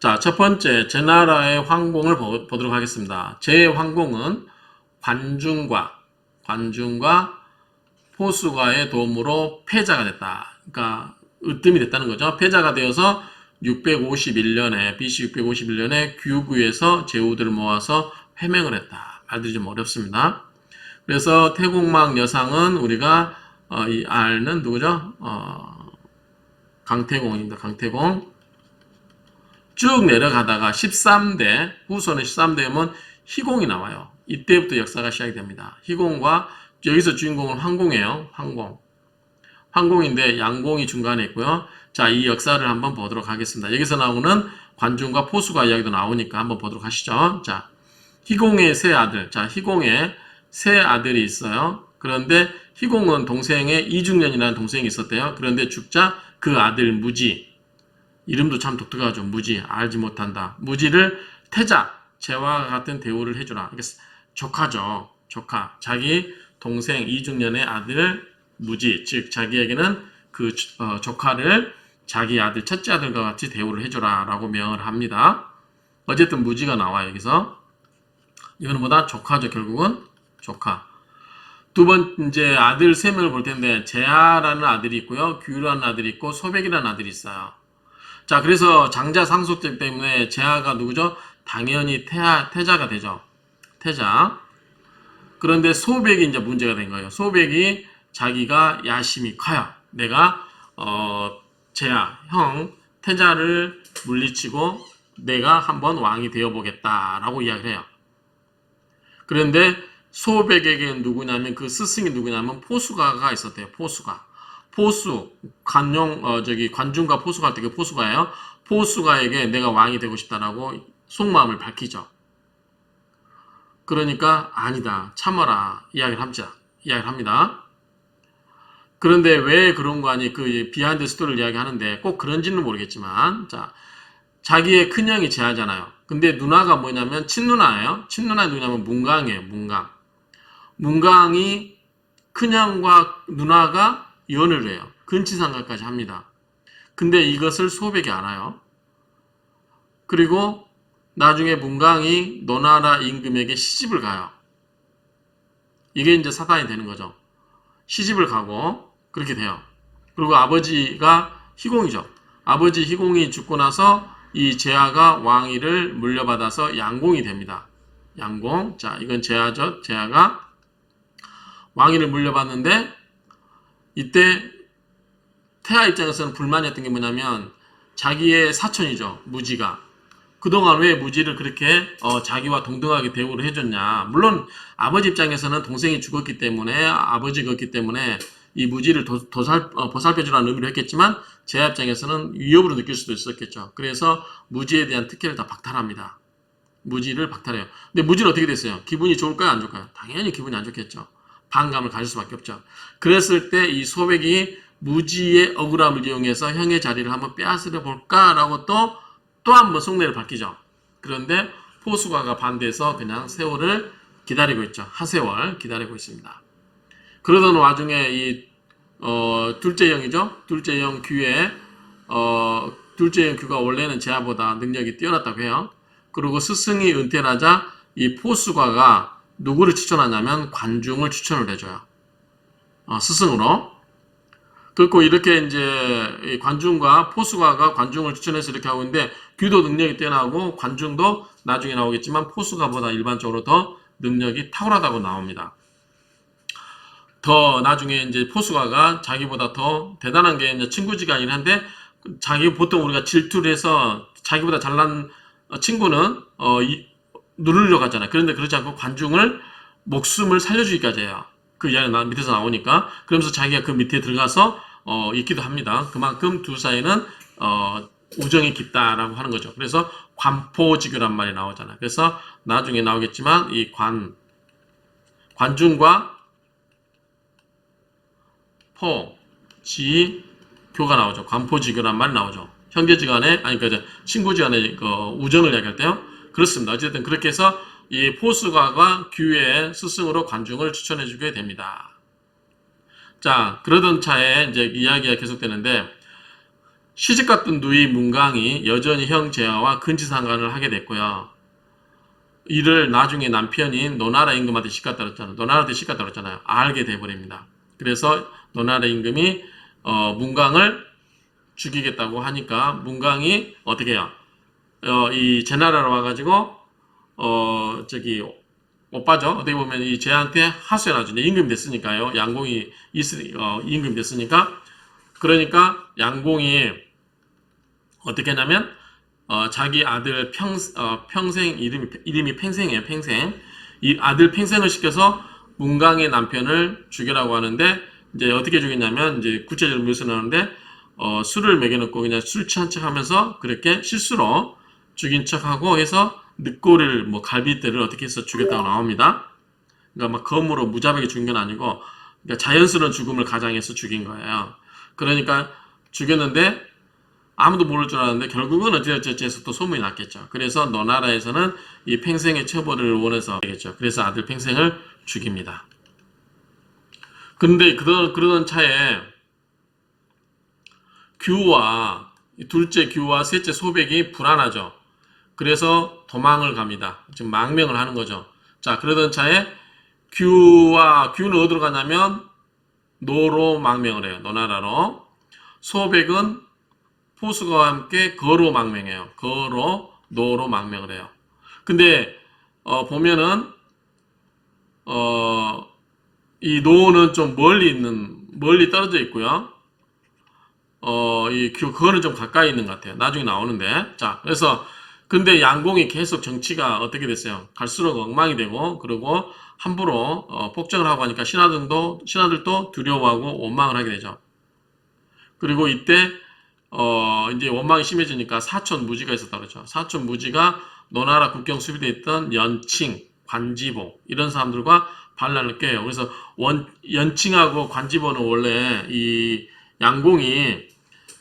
자, 첫 번째, 제 나라의 황공을 보, 보도록 하겠습니다. 제 황공은 관중과, 관중과 포수가의 도움으로 패자가 됐다. 그러니까, 으뜸이 됐다는 거죠. 패자가 되어서 651년에, BC 651년에 규구에서 제후들을 모아서 회맹을 했다. 말들이 좀 어렵습니다. 그래서 태국막 여상은 우리가, 어, 이 R는 누구죠? 어, 강태공입니다. 강태공. 쭉 내려가다가 13대, 후손의 13대면 희공이 나와요. 이때부터 역사가 시작이 됩니다. 희공과 여기서 주인공은 황공이에요. 황공. 황공인데 양공이 중간에 있고요. 자, 이 역사를 한번 보도록 하겠습니다. 여기서 나오는 관중과 포수가 이야기도 나오니까 한번 보도록 하시죠. 자, 희공의 세 아들. 자, 희공의 세 아들이 있어요. 그런데 희공은 동생의 이중년이라는 동생이 있었대요. 그런데 죽자 그 아들 무지. 이름도 참 독특하죠. 무지. 알지 못한다. 무지를 태자. 재와 같은 대우를 해주라. 이게 조카죠. 조카. 자기 동생 이중년의 아들 무지. 즉, 자기에게는 그 어, 조카를 자기 아들, 첫째 아들과 같이 대우를 해주라. 라고 명을 합니다. 어쨌든 무지가 나와요. 여기서. 이거는 뭐다? 조카죠. 결국은 조카. 두 번째 아들 세 명을 볼 텐데 제아라는 아들이 있고요. 규라는 아들이 있고 소백이라는 아들이 있어요. 자, 그래서 장자 상속죄 때문에 제아가 누구죠? 당연히 태아, 태자가 되죠. 태자. 그런데 소백이 이제 문제가 된 거예요. 소백이 자기가 야심이 커요. 내가 어 제아 형 태자를 물리치고 내가 한번 왕이 되어 보겠다라고 이야기를 해요. 그런데 소백에게 누구냐면 그 스승이 누구냐면 포수가가 있었대요. 포수가. 포수 관용 어 저기 관중과 포수가 그 포수가예요. 포수가에게 내가 왕이 되고 싶다라고 속마음을 밝히죠. 그러니까 아니다. 참아라. 이야기를 합니다. 이야기를 합니다. 그런데 왜 그런 거 아니 그 비하인드 스토리를 이야기하는데 꼭 그런지는 모르겠지만 자 자기의 큰형이 제하잖아요. 근데 누나가 뭐냐면 친누나예요. 친누나 누구냐면 문강이에요. 문강. 문강이 큰형과 누나가 연을 해요. 근치상가까지 합니다. 근데 이것을 소백이 알아요. 그리고 나중에 문강이 노나라 임금에게 시집을 가요. 이게 이제 사단이 되는 거죠. 시집을 가고 그렇게 돼요. 그리고 아버지가 희공이죠. 아버지 희공이 죽고 나서 이 제아가 왕위를 물려받아서 양공이 됩니다. 양공. 자, 이건 제아죠. 제아가 왕위를 물려받는데 이때 태아 입장에서는 불만이었던 게 뭐냐면 자기의 사촌이죠. 무지가. 그동안 왜 무지를 그렇게 어, 자기와 동등하게 대우를 해줬냐. 물론 아버지 입장에서는 동생이 죽었기 때문에 아버지가 없기 때문에 이 무지를 도, 도살, 어, 보살펴주라는 의미로 했겠지만 제 입장에서는 위협으로 느낄 수도 있었겠죠. 그래서 무지에 대한 특혜를 다 박탈합니다. 무지를 박탈해요. 근데 무지는 어떻게 됐어요? 기분이 좋을까요? 안 좋을까요? 당연히 기분이 안 좋겠죠. 반감을 가질 수밖에 없죠. 그랬을 때 이 소백이 무지의 억울함을 이용해서 형의 자리를 한번 빼앗으려 볼까라고 또 또 한번 속내를 밝히죠. 그런데 포수가가 반대해서 그냥 세월을 기다리고 있죠. 하세월 기다리고 있습니다. 그러던 와중에 이 어, 둘째 형이죠. 둘째 형 규에 어, 둘째 형 규가 원래는 제아보다 능력이 뛰어났다고 해요. 그리고 스승이 은퇴하자 이 포수가가 누구를 추천하냐면 관중을 추천을 해줘요. 어, 스승으로. 그리고 이렇게 이제 관중과 포수가가 관중을 추천해서 이렇게 하고 있는데 규도 능력이 뛰어나고 관중도 나중에 나오겠지만 포수가보다 일반적으로 더 능력이 탁월하다고 나옵니다. 더 나중에 이제 포수가가 자기보다 더 대단한 게 이제 친구지간이긴 한데 자기 보통 우리가 질투를 해서 자기보다 잘난 친구는 어 이, 누르려고 하잖아요. 그런데 그렇지 않고 관중을 목숨을 살려주기까지 해요. 그 이야기 나 밑에서 나오니까 그러면서 자기가 그 밑에 들어가서 어 있기도 합니다. 그만큼 두 사이는 어 우정이 깊다라고 하는 거죠. 그래서 관포지교란 말이 나오잖아요. 그래서 나중에 나오겠지만 이 관 관중과 포, 지, 교가 나오죠. 관포지교란 말이 나오죠. 형제지간에 아니 그 친구지간의 그 우정을 이야기할 때요. 그렇습니다. 어쨌든 그렇게 해서 이 포수가가 규의 스승으로 관중을 추천해 주게 됩니다. 자, 그러던 차에 이제 이야기가 계속되는데 시집갔던 누이 문강이 여전히 형 제아와 근지상간을 하게 됐고요. 이를 나중에 남편인 노나라 임금한테 시갔다 그랬잖아요. 노나라한테 시갔다 그랬잖아요. 알게 돼버립니다. 그래서 노나라 임금이 어, 문강을 죽이겠다고 하니까 문강이 어떻게 해요? 어, 이 제나라로 와가지고 어 저기 오빠죠. 어떻게 보면 이 쟤한테 하소연하죠. 임금 됐으니까요. 양공이 있으, 어, 임금 됐으니까 그러니까 양공이 어떻게 하냐면 어, 자기 아들 평, 어, 평생 이름이 이름이 팽생이에요. 팽생 이 아들 팽생을 시켜서 문강의 남편을 죽여라고 하는데 이제 어떻게 죽였냐면 이제 구체적으로 묘사를 하는데 어, 술을 먹여놓고 그냥 술 취한 척하면서 그렇게 실수로 죽인 척하고 해서 늑골을 뭐 갈비뼈를 어떻게 해서 죽였다고 나옵니다. 그러니까 막 검으로 무자백에 죽인 건 아니고 그러니까 자연스러운 죽음을 가장해서 죽인 거예요. 그러니까 죽였는데 아무도 모를 줄 알았는데 결국은 어찌어찌 해서 또 소문이 났겠죠. 그래서 너나라에서는 이 팽생의 처벌을 원해서 겠죠. 그래서 아들 팽생을 죽입니다. 근데 그러, 그러던 차에 규와 둘째 규와 셋째 소백이 불안하죠. 그래서 도망을 갑니다. 지금 망명을 하는 거죠. 자, 그러던 차에 규와 규는 어디로 가냐면 노로 망명을 해요. 노나라로. 소백은 포수가와 함께 거로 망명해요. 거로 노로 망명을 해요. 근데 어, 보면은 어, 이 노는 좀 멀리 있는 멀리 떨어져 있고요. 어, 이 규, 그거는 좀 가까이 있는 것 같아요. 나중에 나오는데. 자, 그래서 근데 양공이 계속 정치가 어떻게 됐어요? 갈수록 엉망이 되고 그리고 함부로 어, 폭정을 하고 하니까 신하들도 신하들도 두려워하고 원망을 하게 되죠. 그리고 이때 어, 이제 원망이 심해지니까 사촌 무지가 있었다 그러죠. 사촌 무지가 노나라 국경 수비대에 있던 연칭, 관지보 이런 사람들과 반란을 껴요. 그래서 원, 연칭하고 관지보는 원래 이 양공이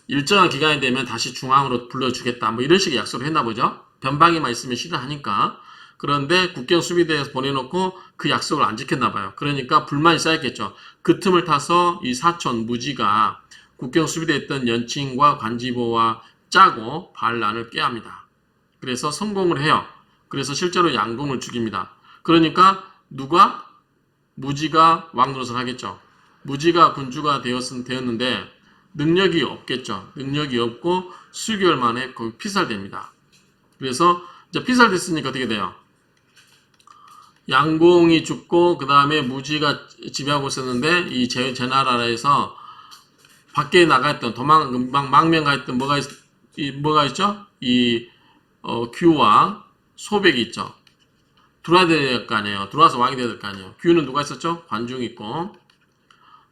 일정한 기간이 되면 다시 중앙으로 불러주겠다. 뭐 이런 식의 약속을 했나 보죠. 변방에만 있으면 싫어하니까. 그런데 국경 수비대에서 보내놓고 그 약속을 안 지켰나 봐요. 그러니까 불만이 쌓였겠죠. 그 틈을 타서 이 사촌 무지가 국경 수비대에 있던 연칭과 관지보와 짜고 반란을 꾀합니다. 그래서 성공을 해요. 그래서 실제로 양공을 죽입니다. 그러니까 누가 무지가 왕노릇을 하겠죠. 무지가 군주가 되었, 되었는데 능력이 없겠죠. 능력이 없고 수개월 만에 거기 피살됩니다. 그래서 이제 피살됐으니까 어떻게 돼요? 양공이 죽고 그 다음에 무지가 지배하고 있었는데 이 제, 제 나라에서 밖에 나가있던 도망 금방 망명가 있던 뭐가 있, 이 뭐가 있죠? 이 어, 규와 소백이 있죠. 들어와야 될 거 아니에요. 들어와서 왕이 돼야 될 거 아니에요. 규는 누가 있었죠? 관중 있고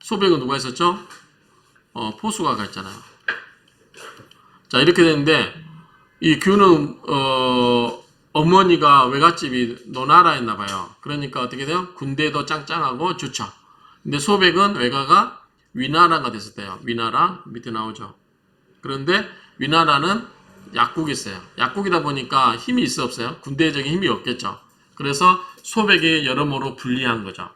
소백은 누가 있었죠? 어, 포수가가 있잖아요. 자 이렇게 되는데 이 규는 어, 어머니가 외갓집이 노나라였나 봐요. 그러니까 어떻게 돼요? 군대도 짱짱하고 좋죠. 근데 소백은 외가가 위나라가 됐었대요. 위나라 밑에 나오죠. 그런데 위나라는 약국이 있어요. 약국이다 보니까 힘이 있어 없어요? 군대적인 힘이 없겠죠. 그래서 소백이 여러모로 불리한 거죠.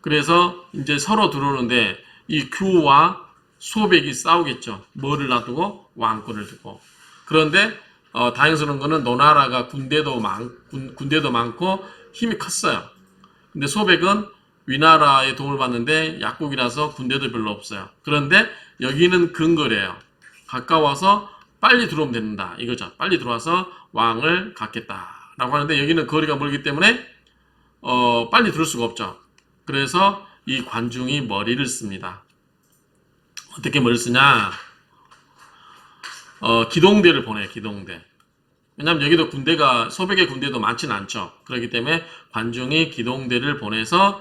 그래서 이제 서로 들어오는데 이 규와 소백이 싸우겠죠. 뭐를 놔두고 왕권을 두고. 그런데 어, 다행스러운 거는 노나라가 군대도 많 군, 군대도 많고 힘이 컸어요. 근데 소백은 위나라의 도움을 받는데 약국이라서 군대도 별로 없어요. 그런데 여기는 근거래요. 가까워서 빨리 들어오면 된다. 이거죠. 빨리 들어와서 왕을 갖겠다. 라고 하는데 여기는 거리가 멀기 때문에 어, 빨리 들을 수가 없죠. 그래서 이 관중이 머리를 씁니다. 어떻게 머리를 쓰냐? 어, 기동대를 보내요. 기동대. 왜냐하면 여기도 군대가 소백의 군대도 많지는 않죠. 그렇기 때문에 관중이 기동대를 보내서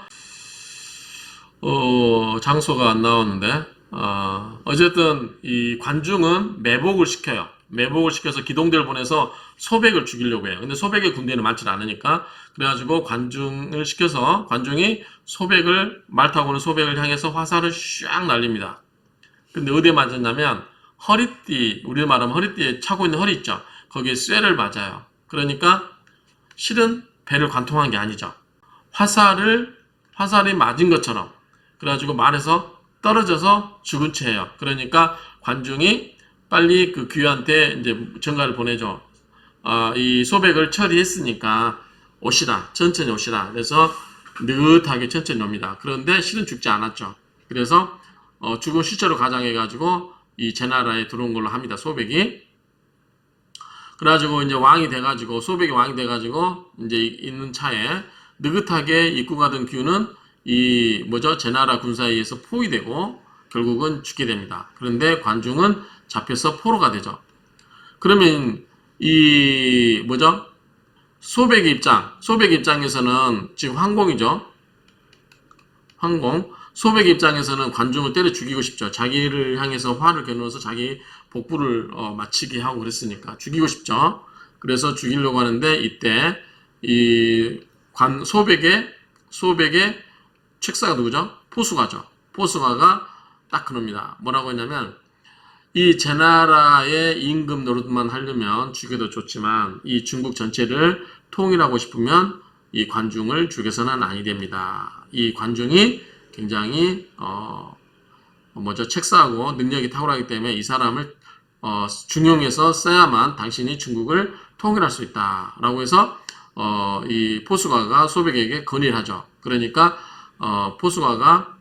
어, 장소가 안 나오는데 어, 어쨌든 이 관중은 매복을 시켜요. 매복을 시켜서 기동대를 보내서 소백을 죽이려고 해요. 근데 소백의 군대는 많지 않으니까 그래가지고 관중을 시켜서 관중이 소백을 말 타고 오는 소백을 향해서 화살을 샥 날립니다. 근데 어디에 맞았냐면 허리띠 우리 말하면 허리띠에 차고 있는 허리 있죠. 거기에 쇠를 맞아요. 그러니까 실은 배를 관통한 게 아니죠. 화살을 화살이 맞은 것처럼 그래가지고 말에서 떨어져서 죽은 채예요. 그러니까 관중이 빨리 그 귀한테 이제 전가를 보내줘. 아, 이 소백을 처리했으니까 오시라. 천천히 오시라. 그래서 느긋하게 천천히 옵니다. 그런데 실은 죽지 않았죠. 그래서 어, 죽은 시체로 가장해가지고 이 제나라에 들어온 걸로 합니다. 소백이. 그래가지고 이제 왕이 돼가지고 소백이 왕이 돼가지고 이제 이- 있는 차에 느긋하게 입고 가던 규는 이 뭐죠 제나라 군사에 의해서 포위되고 결국은 죽게 됩니다. 그런데 관중은 잡혀서 포로가 되죠. 그러면 이 뭐죠 소백의 입장 소백의 입장에서는 지금 황공이죠. 황공 소백의 입장에서는 관중을 때려 죽이고 싶죠. 자기를 향해서 화를 겨누어서 자기 복부를 어, 마치게 하고 그랬으니까 죽이고 싶죠. 그래서 죽이려고 하는데 이때 이 관 소백의 소백의 책사가 누구죠? 포수가죠. 포수가가 딱 그럽니다. 뭐라고 했냐면 이 제나라의 임금 노릇만 하려면 죽여도 좋지만 이 중국 전체를 통일하고 싶으면 이 관중을 죽여서는 아니 됩니다. 이 관중이 굉장히 어 뭐죠 책사하고 능력이 탁월하기 때문에 이 사람을 어 중용해서 써야만 당신이 중국을 통일할 수 있다라고 해서 어 이 포수가가 소백에게 건의를 하죠. 그러니까 어 포수가가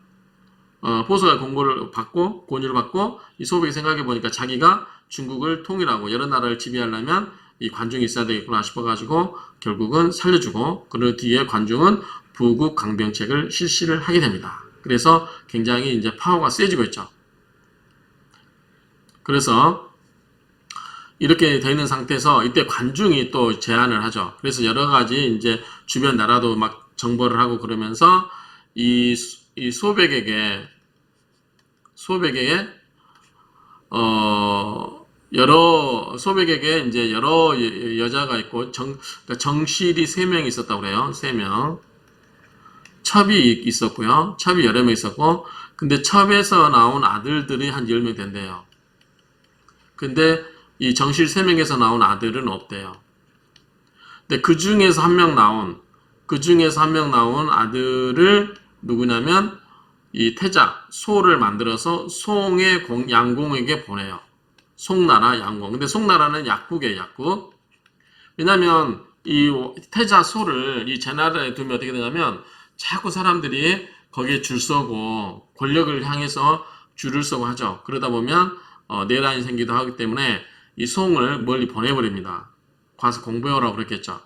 어, 포수가 공고를 받고 권유를 받고 이 소백이 생각해 보니까 자기가 중국을 통일하고 여러 나라를 지배하려면 이 관중이 있어야 되겠구나 싶어가지고 결국은 살려주고 그 뒤에 관중은 부국 강병책을 실시를 하게 됩니다. 그래서 굉장히 이제 파워가 세지고 있죠. 그래서 이렇게 되어 있는 상태에서 이때 관중이 또 제안을 하죠. 그래서 여러 가지 이제 주변 나라도 막 정벌을 하고 그러면서 이, 수- 이 소백에게 소백에게 어 여러 소백에게 이제 여러 여- 여자가 있고 정 그러니까 정실이 세 명 있었다고 그래요. 세 명. 첩이 있었고요. 첩이 여러 명 있었고 근데 첩에서 나온 아들들이 한 10명 된대요. 근데 이 정실 세 명에서 나온 아들은 없대요. 근데 그 중에서 한 명 나온 그 중에서 한 명 나온 아들을 누구냐면 이 태자 소를 만들어서 송의 공, 양공에게 보내요. 송나라 양공. 근데 송나라는 약국이에요, 약국. 왜냐면 이 태자 소를 이 제나라에 두면 어떻게 되냐면 자꾸 사람들이 거기에 줄 서고 권력을 향해서 줄을 서고 하죠. 그러다 보면 어, 내란이 생기도 하기 때문에 이 송을 멀리 보내버립니다. 가서 공부해오라고 그랬겠죠.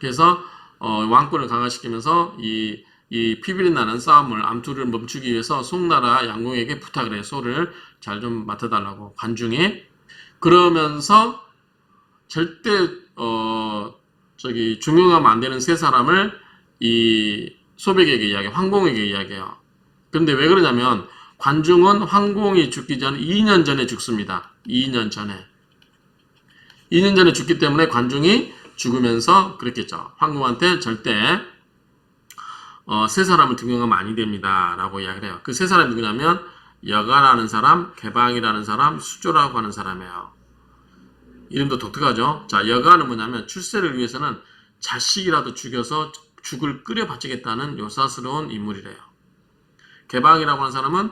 그래서 어, 왕권을 강화시키면서 이, 이 피비린 나는 싸움을 암투를 멈추기 위해서 송나라 양공에게 부탁을 해요. 소를 잘 좀 맡아달라고 관중에 그러면서 절대 어 저기 중용하면 안 되는 세 사람을 이 소백에게 이야기, 황공에게 이야기해요. 그런데 왜 그러냐면 관중은 황공이 죽기 전 2년 전에 죽습니다. 2년 전에. 2년 전에 죽기 때문에 관중이 죽으면서 그랬겠죠. 황공한테 절대 어, 세 사람을 등용하면 아니 됩니다 라고 이야기를 해요. 그 세 사람이 누구냐면 여가라는 사람, 개방이라는 사람, 수조라고 하는 사람이에요. 이름도 독특하죠. 자, 여가는 뭐냐면 출세를 위해서는 자식이라도 죽여서 죽을 끓여 바치겠다는 요사스러운 인물이래요. 개방이라고 하는 사람은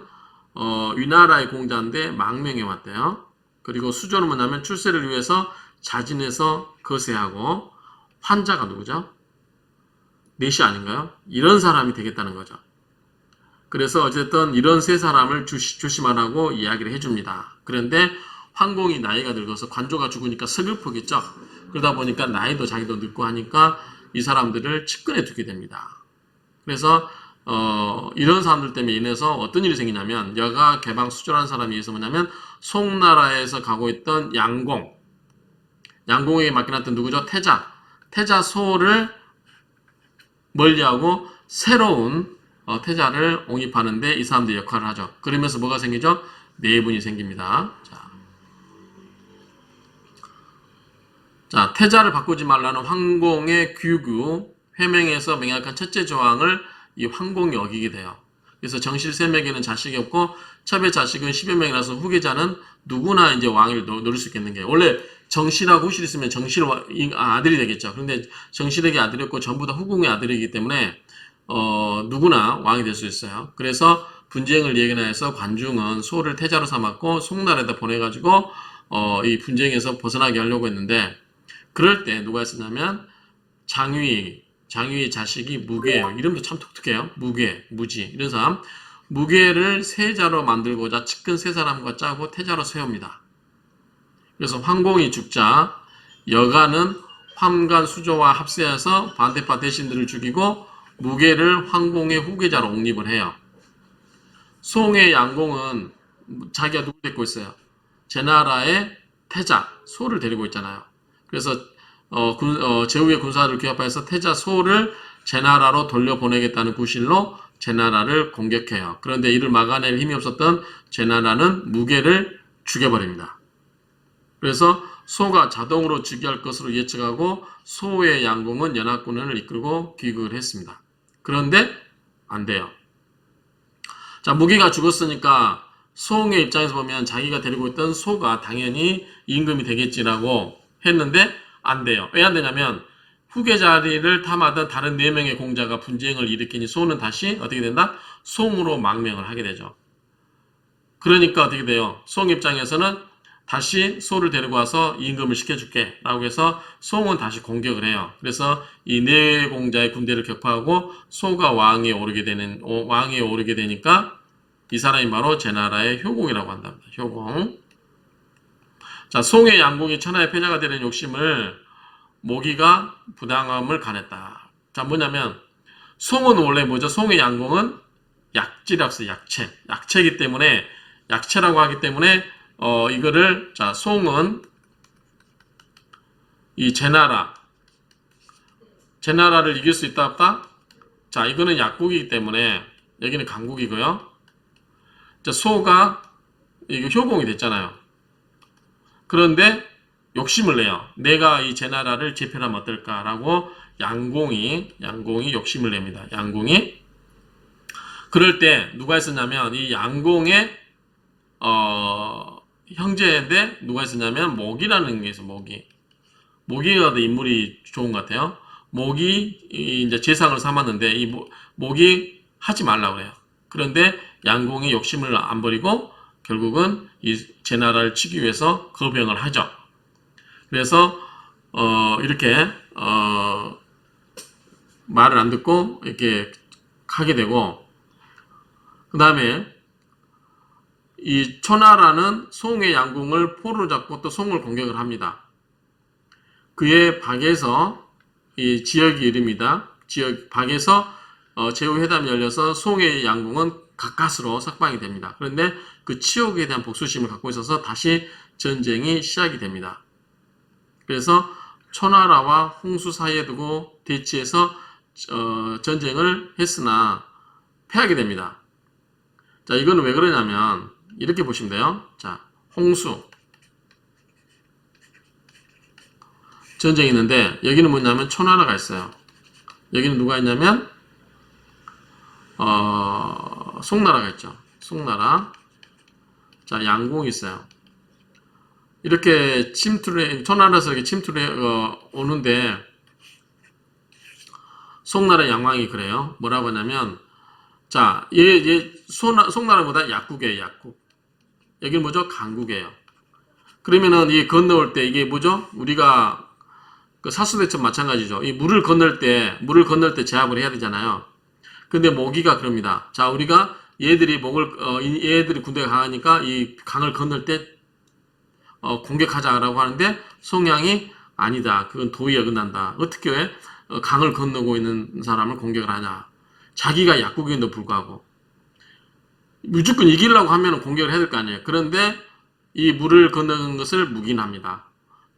어, 위나라의 공자인데 망명해 왔대요. 그리고 수조는 뭐냐면 출세를 위해서 자진해서 거세하고 환자가 누구죠? 넷이 아닌가요? 이런 사람이 되겠다는 거죠. 그래서 어쨌든 이런 세 사람을 주시, 조심하라고 이야기를 해줍니다. 그런데 황공이 나이가 늙어서 관조가 죽으니까 서글프겠죠. 그러다 보니까 나이도 자기도 늙고 하니까 이 사람들을 측근에 두게 됩니다. 그래서 어, 이런 사람들 때문에 인해서 어떤 일이 생기냐면 여가 개방 수조라는 사람이 의해서 뭐냐면 송나라에서 가고 있던 양공 양공에게 맡겨놨던 누구죠? 태자 태자 소를 멀리하고 새로운 어, 태자를 옹입하는데 이 사람들이 역할을 하죠. 그러면서 뭐가 생기죠? 내분이 생깁니다. 자. 자, 태자를 바꾸지 말라는 황공의 규규, 회명에서 명약한 첫째 조항을 이 황공이 어기게 돼요. 그래서 정실 세 명에는 자식이 없고 첩의 자식은 10여 명이라서 후계자는 누구나 이제 왕을 노- 노릴 수 있겠는 게 원래 정실하고 후실 있으면 정실 아, 아들이 되겠죠. 그런데 정실에게 아들이었고 전부 다 후궁의 아들이기 때문에 어, 누구나 왕이 될 수 있어요. 그래서 분쟁을 예견해서 관중은 소를 태자로 삼았고 송나라에다 보내가지고 어, 이 분쟁에서 벗어나게 하려고 했는데 그럴 때 누가 했었냐면 장위 장위의 자식이 무게예요. 이름도 참 독특해요. 무게, 무지 이런 사람 무게를 세자로 만들고자 측근 세 사람과 짜고 태자로 세웁니다. 그래서 황공이 죽자 여가는 황간 수조와 합세해서 반대파 대신들을 죽이고 무게를 황공의 후계자로 옹립을 해요. 송의 양공은 자기가 누구 데리고 있어요? 제나라의 태자 소를 데리고 있잖아요. 그래서 어, 군, 어, 제후의 군사를 규합해서 태자 소를 제나라로 돌려보내겠다는 구실로 제나라를 공격해요. 그런데 이를 막아낼 힘이 없었던 제나라는 무게를 죽여버립니다. 그래서 소가 자동으로 즉위할 것으로 예측하고 소의 양공은 연합군을 이끌고 귀국을 했습니다. 그런데 안 돼요. 자, 무기가 죽었으니까 소의 입장에서 보면 자기가 데리고 있던 소가 당연히 임금이 되겠지라고 했는데 안 돼요. 왜 안 되냐면 후계 자리를 탐하던 다른 네 명의 공자가 분쟁을 일으키니 소는 다시 어떻게 된다? 송으로 망명을 하게 되죠. 그러니까 어떻게 돼요? 송 입장에서는 다시 소를 데리고 와서 임금을 시켜줄게 라고 해서 송은 다시 공격을 해요. 그래서 이 네 공자의 군대를 격파하고 소가 왕위에 오르게 되는 어, 왕위에 오르게 되니까 이 사람이 바로 제 나라의 효공이라고 한답니다. 효공. 자, 송의 양공이 천하의 패자가 되는 욕심을 모기가 부당함을 가냈다. 자, 뭐냐면 송은 원래 뭐죠? 송의 약지라고 써요. 약체. 약체이기 때문에 약체라고 하기 때문에 어 이거를 자, 송은 이 제나라 제나라를 이길 수 있다 없다? 자, 이거는 약국이기 때문에 여기는 강국이고요. 자, 소가 이거 효공이 됐잖아요. 그런데 욕심을 내요. 내가 이 제 나라를 제패하면 어떨까라고 양공이 양공이 욕심을 냅니다. 양공이 그럴 때 누가 있었냐면 이 양공의 어 형제인데 누가 있었냐면 모기라는 게 있어 모기. 모기가 더 인물이 좋은 것 같아요. 모기 이 이제 재상을 삼았는데 이 모, 모기 하지 말라고 그래요. 그런데 양공이 욕심을 안 버리고 결국은 이 제나라를 치기 위해서 거병을 하죠. 그래서 어 이렇게 어 말을 안 듣고 이렇게 하게 되고 그 다음에 이 초나라는 송의 양궁을 포로 잡고 또 송을 공격을 합니다. 그의 박에서 이 지역이 이름이다. 지역 박에서 어, 제후 회담이 열려서 송의 양궁은 가까스로 석방이 됩니다. 그런데 그 치욕에 대한 복수심을 갖고 있어서 다시 전쟁이 시작이 됩니다. 그래서 초나라와 홍수 사이에 두고 대치해서 어, 전쟁을 했으나 패하게 됩니다. 자, 이거는 왜 그러냐면 이렇게 보시면 돼요. 자, 홍수 전쟁이 있는데 여기는 뭐냐면 초나라가 있어요. 여기는 누가 있냐면 어, 송나라가 있죠. 송나라. 자, 양공이 있어요. 이렇게 침투를 초나라에서 이렇게 침투를 어, 오는데 송나라 양왕이 그래요. 뭐라고 하냐면 자, 얘, 얘 소나, 송나라보다 약국이에요, 약국. 여기는 뭐죠? 강국이에요. 그러면은 이 건너올 때 이게 뭐죠? 우리가 그 사수대처럼 마찬가지죠. 이 물을 건널 때, 물을 건널 때 제압을 해야 되잖아요. 근데 모기가 그럽니다. 자, 우리가 얘들이 목을, 어, 이- 얘들이 군대가 강하니까 이 강을 건널 때, 어, 공격하자라고 하는데 송양이 아니다. 그건 도의에 어긋난다. 어떻게 왜 어, 강을 건너고 있는 사람을 공격을 하냐. 자기가 약국인도 불구하고. 무조건 이기려고 하면 공격을 해야 될 거 아니에요. 그런데 이 물을 건너는 것을 묵인합니다.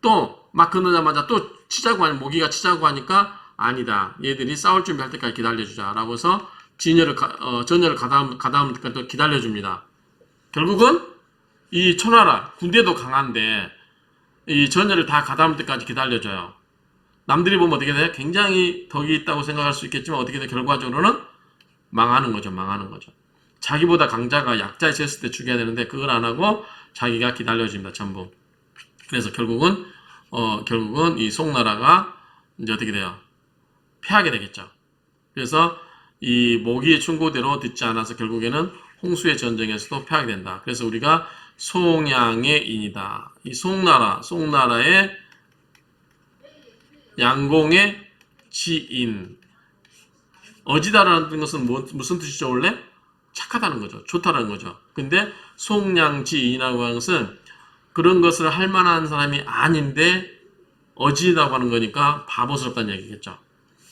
또 막 건너자마자 또 치자고 하니 모기가 치자고 하니까 아니다. 얘들이 싸울 준비할 때까지 기다려주자 라고 해서 진열을 가, 어, 전열을 가다음 가다음 때까지 또 기다려줍니다. 결국은 이 초나라 군대도 강한데 이 전열을 다 가다음 때까지 기다려줘요. 남들이 보면 어떻게 돼? 굉장히 덕이 있다고 생각할 수 있겠지만 어떻게 돼? 결과적으로는 망하는 거죠. 망하는 거죠. 자기보다 강자가 약자에 쳤을 때 죽여야 되는데 그걸 안 하고 자기가 기다려줍니다. 전부. 그래서 결국은 어 결국은 이 송나라가 이제 어떻게 돼요? 패하게 되겠죠. 그래서 이 모기의 충고대로 듣지 않아서 결국에는 홍수의 전쟁에서도 패하게 된다. 그래서 우리가 송양의 인이다. 이 송나라, 송나라의 양공의 지인. 어지다라는 것은 뭐- 무슨 뜻이죠, 원래? 착하다는 거죠. 좋다는 거죠. 근데 송양지인이라고 하는 것은 그런 것을 할 만한 사람이 아닌데 어지다고 하는 거니까 바보스럽다는 얘기겠죠.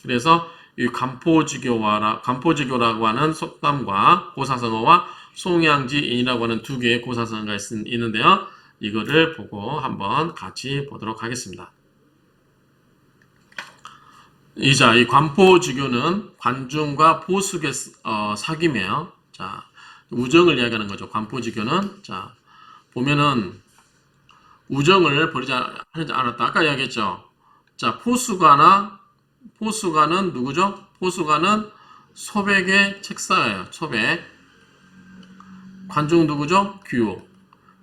그래서 이 간포지교와라 간포지교라고 하는 속담과 고사성어와 송양지인이라고 하는 두 개의 고사성어가 있, 있는데요. 이거를 보고 한번 같이 보도록 하겠습니다. 이자 이 관포지교는 관중과 보수의 어, 사귐이에요. 자 우정을 이야기하는 거죠. 관포지교는 자 보면은 우정을 버리지 않았다. 아까 이야기했죠. 자 포수가나 포수가는 누구죠? 포수가는 소백의 책사예요. 소백. 관중 누구죠? 규.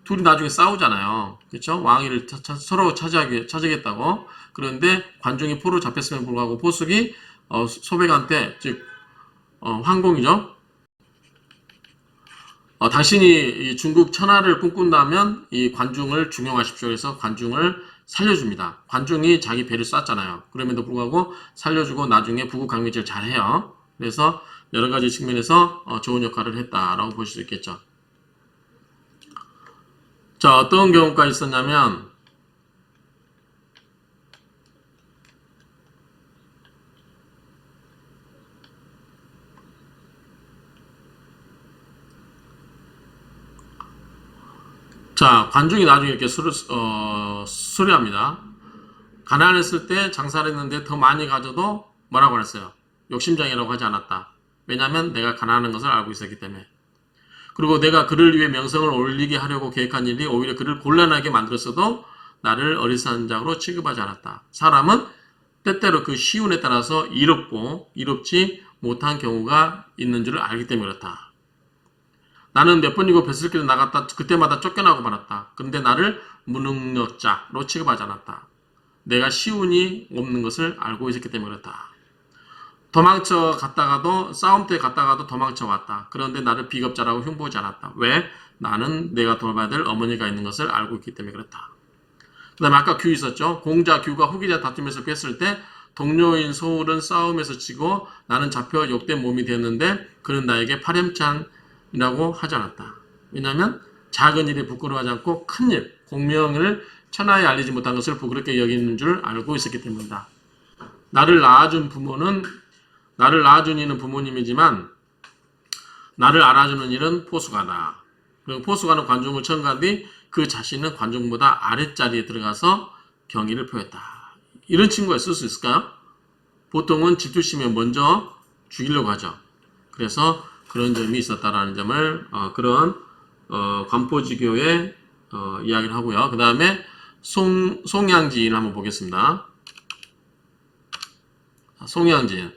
둘이 나중에 싸우잖아요. 그렇죠? 왕위를 차- 차- 서로 차지하기 차지하겠다고. 그런데 관중이 포로 잡혔음에 불구하고 포숙이 어, 소백한테 즉 어, 황공이죠. 어, 당신이 이 중국 천하를 꿈꾼다면 이 관중을 중용하십시오. 그래서 관중을 살려줍니다. 관중이 자기 배를 쐈잖아요. 그럼에도 불구하고 살려주고 나중에 부국 강민지를 잘해요. 그래서 여러 가지 측면에서 어, 좋은 역할을 했다라고 볼 수 있겠죠. 자, 어떤 경우가 있었냐면 자, 관중이 나중에 이렇게 수를, 어, 수리합니다. 가난했을 때 장사를 했는데 더 많이 가져도 뭐라고 했어요? 욕심장이라고 하지 않았다. 왜냐하면 내가 가난한 것을 알고 있었기 때문에. 그리고 내가 그를 위해 명성을 올리게 하려고 계획한 일이 오히려 그를 곤란하게 만들었어도 나를 어리석은 자로 취급하지 않았다. 사람은 때때로 그 시운에 따라서 이롭고 이롭지 못한 경우가 있는 줄을 알기 때문에 그렇다. 나는 몇 번이고 뱃슬길을 나갔다 그때마다 쫓겨나고 말았다. 그런데 나를 무능력자로 취급하지 않았다. 내가 시운이 없는 것을 알고 있었기 때문에 그렇다. 도망쳐 갔다가도 싸움터에 갔다가도 도망쳐 왔다. 그런데 나를 비겁자라고 흉보지 않았다. 왜? 나는 내가 돌봐야 될 어머니가 있는 것을 알고 있기 때문에 그렇다. 그 다음에 아까 규 있었죠. 공자 규가 후기자 다툼에서 뺐을 때 동료인 소울은 싸움에서 지고 나는 잡혀 욕된 몸이 되었는데 그는 나에게 파렴찬 이라고 하지 않았다. 왜냐하면 작은 일에 부끄러워하지 않고 큰 일, 공명을 천하에 알리지 못한 것을 부끄럽게 여기는 줄 알고 있었기 때문이다. 나를 낳아준 부모는 나를 낳아준 이는 부모님이지만 나를 알아주는 일은 포수가다. 그리고 포수가는 관중을 청간 뒤그 자신은 관중보다 아랫자리에 들어가서 경의를 표했다. 이런 친구가 있을 수 있을까요? 보통은 질투심에 먼저 죽이려고 하죠. 그래서 그런 점이 있었다라는 점을 어, 그런 어, 관포지교의 어, 이야기를 하고요. 그 다음에 송 송양지인 한번 보겠습니다. 자, 송양지인.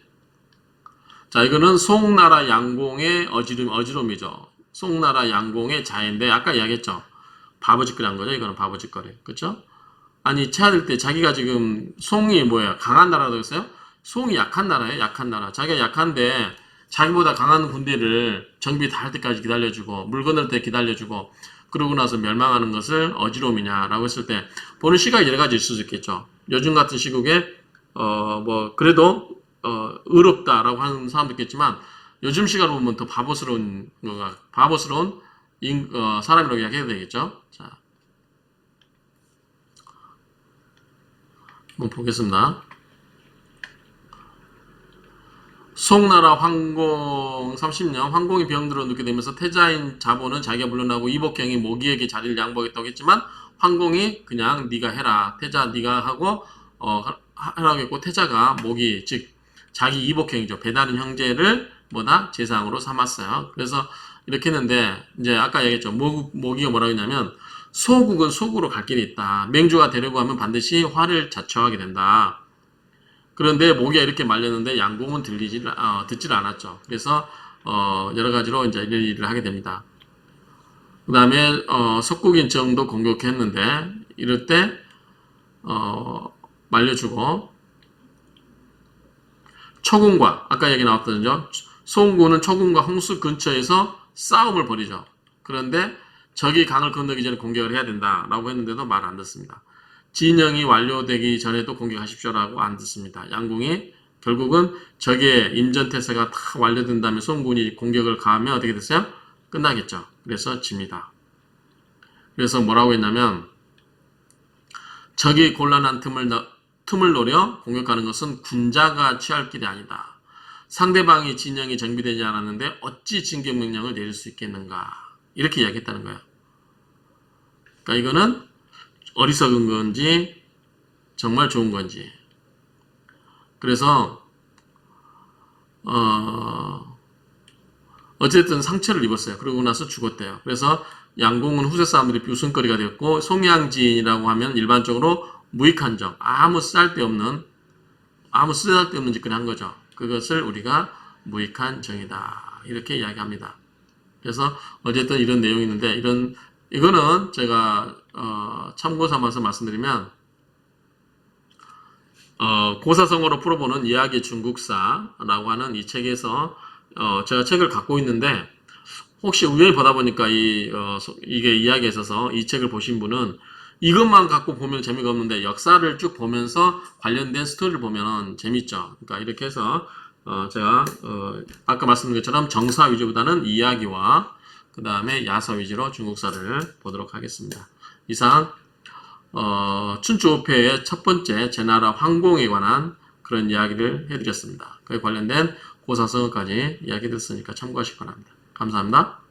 자, 이거는 송나라 양공의 어지름, 어지럼이죠. 송나라 양공의 자인데, 아까 이야기했죠. 바보짓거리 한 거죠. 이거는 바보짓거리. 그쵸? 아니, 찾을 때 자기가 지금 송이 뭐예요? 강한 나라라고 했어요? 송이 약한 나라예요. 약한 나라. 자기가 약한데, 자기보다 강한 군대를 정비 다 할 때까지 기다려주고, 물 건널 때 기다려주고, 그러고 나서 멸망하는 것을 어지러움이냐라고 했을 때, 보는 시각이 여러 가지 있을 수 있겠죠. 요즘 같은 시국에, 어, 뭐, 그래도, 어, 의롭다라고 하는 사람도 있겠지만, 요즘 시각으로 보면 더 바보스러운, 거가, 바보스러운 인, 어, 사람이라고 이야기해야 되겠죠. 자. 한번 보겠습니다. 송나라 황공 30년 황공이 병들어 눕게 되면서 태자인 자보는 자기가 물러나고 이복경이 모기에게 자리를 양보하겠다고 했지만 황공이 그냥 네가 해라 태자 네가 하고 어 하라고 했고 태자가 모기 즉 자기 이복형이죠. 배다른 형제를 뭐다? 재상으로 삼았어요. 그래서 이렇게 했는데 이제 아까 얘기했죠. 모, 모기가 뭐라고 했냐면 소국은 속으로 갈 길이 있다. 맹주가 되려고 하면 반드시 화를 자초하게 된다 그런데 모기가 이렇게 말렸는데 양공은 들리지 어, 듣질 않았죠. 그래서 어, 여러 가지로 이제 이런 일을 하게 됩니다. 그 다음에 어, 석국인청도 공격했는데 이럴 때 어, 말려주고 초군과 아까 얘기 나왔던죠. 송군은 초군과 홍수 근처에서 싸움을 벌이죠. 그런데 적이 강을 건너기 전에 공격을 해야 된다라고 했는데도 말 안 듣습니다. 진영이 완료되기 전에도 공격하십시오라고 안 듣습니다. 양궁이 결국은 적의 임전태세가 다 완료된 다음에 송군이 공격을 가하면 어떻게 됐어요? 끝나겠죠. 그래서 집니다. 그래서 뭐라고 했냐면 적이 곤란한 틈을, 너- 틈을 노려 공격하는 것은 군자가 취할 길이 아니다. 상대방이 진영이 정비되지 않았는데 어찌 진격 명령을 내릴 수 있겠는가 이렇게 이야기했다는 거예요. 그러니까 이거는 어리석은 건지 정말 좋은 건지 그래서 어 어쨌든 상처를 입었어요. 그러고 나서 죽었대요. 그래서 양궁은 후세 사람들이 웃음거리가 되었고 송양지인이라고 하면 일반적으로 무익한 정, 아무 쓸데없는 아무 쓸데없는 짓거리 한 거죠. 그것을 우리가 무익한 정이다 이렇게 이야기합니다. 그래서 어쨌든 이런 내용이 있는데 이런 이거는 제가 어, 참고 삼아서 말씀드리면 어, 고사성어로 풀어보는 이야기 중국사라고 하는 이 책에서 어, 제가 책을 갖고 있는데 혹시 우연히 보다 보니까 이 어, 소- 이게 이야기에 있어서 이 책을 보신 분은 이것만 갖고 보면 재미가 없는데 역사를 쭉 보면서 관련된 스토리를 보면 재밌죠. 그러니까 이렇게 해서 어, 제가 어, 아까 말씀드린 것처럼 정사 위주보다는 이야기와 그 다음에 야사 위주로 중국사를 보도록 하겠습니다. 이상 어, 춘추호패의 첫 번째 제 나라 황공에 관한 그런 이야기를 해드렸습니다. 그에 관련된 고사성어까지 이야기 드렸으니까 참고하시기 바랍니다. 감사합니다.